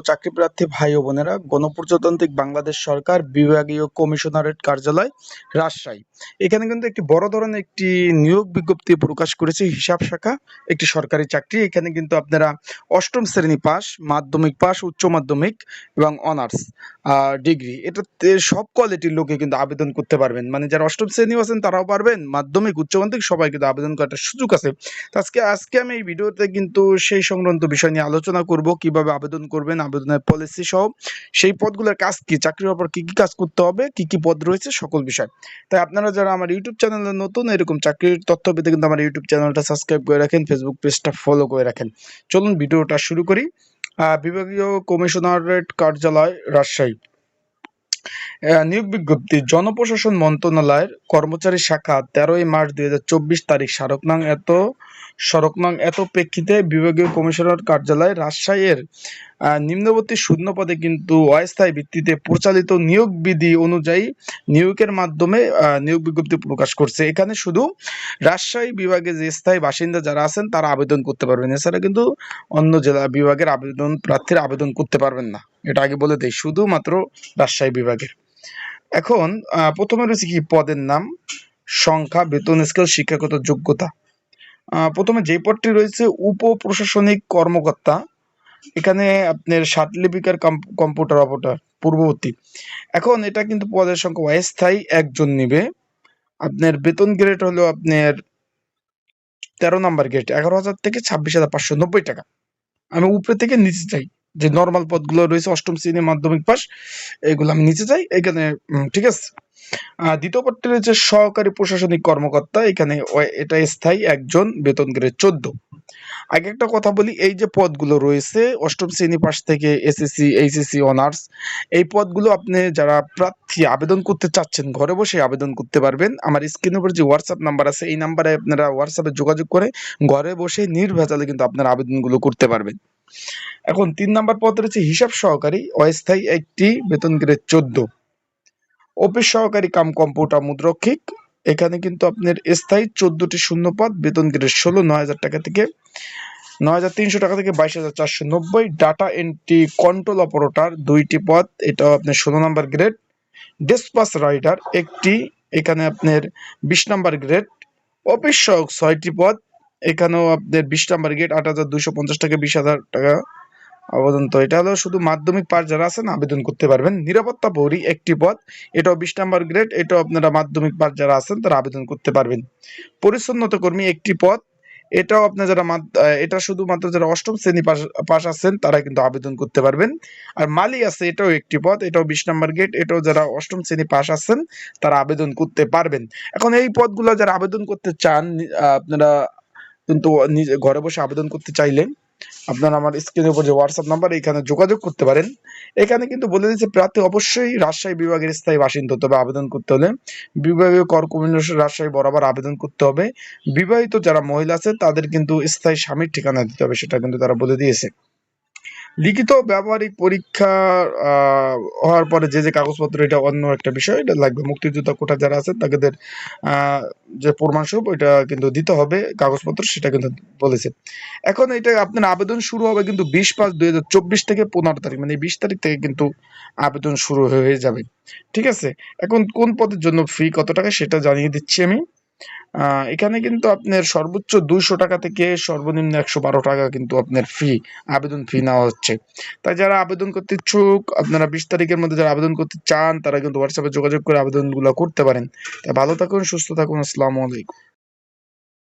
চাকরি প্রার্থী ভাই ও বোনেরা, গণপ্রজাতান্ত্রিক বাংলাদেশ সরকার বিভাগীয় কমিশনারেট কার্যালয় রাজশাহী। এখানে কিন্তু একটি বড় ধরনের একটি নিয়োগ বিজ্ঞপ্তি প্রকাশ করেছে হিসাব শাখা, একটি সরকারি চাকরি। এখানে কিন্তু আপনারা অষ্টম শ্রেণি পাস, মাধ্যমিক পাস, উচ্চ মাধ্যমিক এবং অনার্স। ডিগ্রি এটাতে সব কোয়ালিটির লোকে কিন্তু আবেদন করতে পারবেন। মানে যারা অষ্টম শ্রেণি আছেন, তারাও পারবেন। মাধ্যমিক, উচ্চ মাধ্যমিক, সবাই কিন্তু আবেদন করার সুযোগ আছে। আজকে আজকে আমি এই ভিডিওতে কিন্তু সেই সংক্রান্ত বিষয় নিয়ে আলোচনা করব, কীভাবে আবেদন করবেন, আবেদনের পলিসি সহ। সেই পদগুলোর কাজ কি, চাকরির উপর কি কি কাজ করতে হবে, কি কি পদ রয়েছে, সকল বিষয়। তাই আপনারা যারা আমার ইউটিউব চ্যানেলে নতুন, এরকম চাকরির তথ্য পেতে কিন্তু আমার ইউটিউব চ্যানেলটা সাবস্ক্রাইব করে রাখেন ফেসবুক পেজটা ফলো করে রাখেন। চলুন, ভিডিওটা শুরু করি। বিভাগীয় কমিশনারেট কার্যালয়, রাজশাহী। নিয়োগ বিজ্ঞপ্তি, জনপ্রশাসন মন্ত্রণালয়ের কর্মচারী শাখা তেরোই মার্চ দুই হাজার চব্বিশ তারিখ স্মারকনাং এত সড়কনাং এত প্রেক্ষিতে বিভাগীয় কমিশনার কার্যালয় রাজশাহীর নিম্নবর্তী শূন্য পদে কিন্তু অস্থায়ী ভিত্তিতে প্রচালিত নিয়োগ বিধি অনুযায়ী নিয়োগের মাধ্যমে নিয়োগ বিজ্ঞপ্তি প্রকাশ করছে। এখানে শুধু রাজশাহী বিভাগে যে স্থায়ী বাসিন্দা যারা আছেন, তারা আবেদন করতে পারবেন। এছাড়া কিন্তু অন্য জেলা বিভাগের আবেদন, প্রার্থীর আবেদন করতে পারবেন না। এটা আগে বলে দেই, শুধুমাত্র রাজশাহী বিভাগের। এখন প্রথমে রয়েছে কি? পদের নাম, সংখ্যা, বেতন, স্কেল, শিক্ষাগত যোগ্যতা। প্রথমে যে পদটি রয়েছে উপ প্রশাসনিক কর্মকর্তা, এখানে আপনার লিপিকার কম্পিউটার অপারেটর, পূর্ববর্তী। এখন এটা কিন্তু পদের সংখ্যা অস্থায়ী, একজন নিবে। আপনার বেতন গ্রেড হলো আপনার তেরো নাম্বার গ্রেড এগারো হাজার থেকে ছাব্বিশ হাজার পাঁচশো নব্বই টাকা। আমি উপরে থেকে নিচে চাই যে নর্মাল পদগুলো রয়েছে, অষ্টম শ্রেণি মাধ্যমিক পাস এগুলো আমি নিচে চাই এখানে ঠিক আছে? দ্বিতীয় পদটি রয়েছে সহকারী প্রশাসনিক কর্মকর্তা। এখানে এটা স্থায়ী একজন, বেতন গ্রেড চোদ্দ। আগে একটা কথা বলি, এই যে পদগুলো রয়েছে, অষ্টম শ্রেণি পাস থেকে এসএসসি এইচএসসি অনার্স এই পদগুলো আপনি যারা প্রার্থী, আবেদন করতে চাচ্ছেন, ঘরে বসে আবেদন করতে পারবেন। আমার স্ক্রিনের উপর যে হোয়াটসঅ্যাপ নাম্বার আছে, এই নাম্বারে আপনারা হোয়াটসঅ্যাপে যোগাযোগ করে ঘরে বসে নির্ভেজালে কিন্তু আপনারা আবেদনগুলো করতে পারবেন। এখন তিন নাম্বার পদ রয়েছে হিসাব সহকারী, অস্থায়ী একটি, বেতন গ্রেড চোদ্দ। অফিস সহকারী কাম কম্পিউটার মুদ্রক্ষিক, এখানে কিন্তু আপনার স্থায়ী চোদ্দটি শূন্য পদ, বেতন গ্রেড ষোলো, নয় হাজার টাকা থেকে নয় হাজার তিনশো টাকা থেকে বাইশ হাজার চারশো নব্বই। ডাটা এন্ট্রি কন্ট্রোল অপারেটর দুইটি পদ, এটাও আপনার ষোলো নাম্বার গ্রেড। ডিসপাস রাইডার একটি, এখানে আপনার বিশ নাম্বার গ্রেড। অফিস সহক ছয়টি পদ এখানেও আপনাদের বিশ নাম্বার গেট আট হাজার দুশো পঞ্চাশ টাকা বিশ হাজার টাকা আবেদন তো। এটা হলো শুধু মাধ্যমিক পাস যারা আছেন, আবেদন করতে পারবেন। নিরাপত্তা পৌরী একটি পদ, এটাও বিশ নাম্বার গ্রেড এটাও আপনারা মাধ্যমিক পাস যারা আছেন, তারা আবেদন করতে পারবেন। পরিচ্ছন্নতা কর্মী একটি পদ, এটাও আপনার যারা এটা শুধুমাত্র যারা অষ্টম শ্রেণি পাশ আছেন, তারা কিন্তু আবেদন করতে পারবেন। আর মালি আছে, এটাও একটি পদ, এটাও বিশ নাম্বার গেট এটাও যারা অষ্টম শ্রেণি পাশ আছেন, তারা আবেদন করতে পারবেন। এখন এই পদগুলো যারা আবেদন করতে চান আপনারা কিন্তু নিজে ঘরে বসে আবেদন করতে চাইলে আপনার আমার স্ক্রিনের উপর যে হোয়াটসঅ্যাপ নাম্বার এখানে যোগাযোগ করতে পারেন। এখানে কিন্তু বলে দিয়েছে, প্রার্থী অবশ্যই রাজশাহী বিভাগের স্থায়ী বাসিন্দা তবে আবেদন করতে হলে বিভাগীয় কর কমিশন রাজশাহী বরাবর আবেদন করতে হবে। বিবাহিত যারা মহিলা আছে, তাদের কিন্তু স্থায়ী স্বামীর ঠিকানা দিতে হবে, সেটা কিন্তু তারা বলে দিয়েছে। লিখিত ব্যবহারিক পরীক্ষা হওয়ার পরে যে যে কাগজপত্র, এটা অন্য একটা বিষয়, এটা লাগবে। মুক্তিযোদ্ধা কোটা যারা আছে তাদের যে প্রমাণস্বরূপ এটা কিন্তু দিতে হবে কাগজপত্র, সেটা কিন্তু বলেছে। এখন এটা আপনার আবেদন শুরু হবে কিন্তু বিশ পাঁচ দুই থেকে পনেরো তারিখ মানে বিশ তারিখ থেকে কিন্তু আবেদন শুরু হয়ে যাবে। ঠিক আছে? এখন কোন পদের জন্য ফি কত টাকা, সেটা জানিয়ে দিচ্ছি আমি। এখানে কিন্তু আপনার সর্বোচ্চ দুইশো টাকা থেকে সর্বনিম্ন একশো বারো টাকা কিন্তু আপনার ফি আবেদন ফি নেওয়া হচ্ছে। তাই যারা আবেদন করতে ইচ্ছুক, আপনারা বিশ তারিখের মধ্যে যারা আবেদন করতে চান, তারা কিন্তু হোয়াটসঅ্যাপে যোগাযোগ করে আবেদনগুলো করতে পারেন। তা ভালো থাকুন, সুস্থ থাকুন, আসসালামু আলাইকুম।